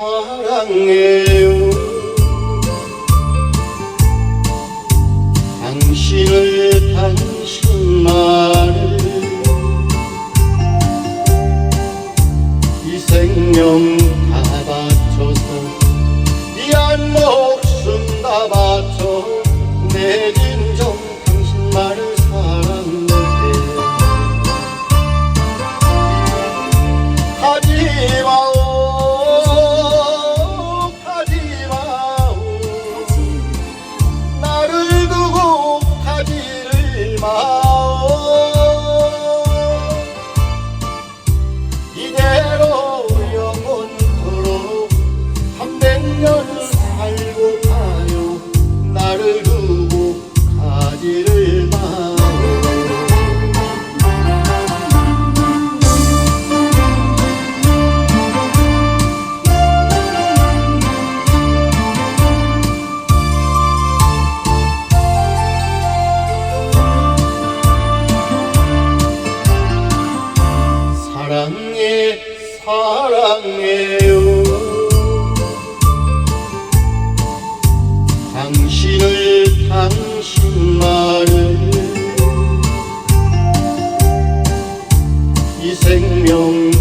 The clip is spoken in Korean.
사랑해요. 당신을 당신만을 이 생명 다 바쳐서 이한 목숨 다 바쳐 내 진정 당신만을 가지를 봐 사랑해 사랑해요. sinh nhung.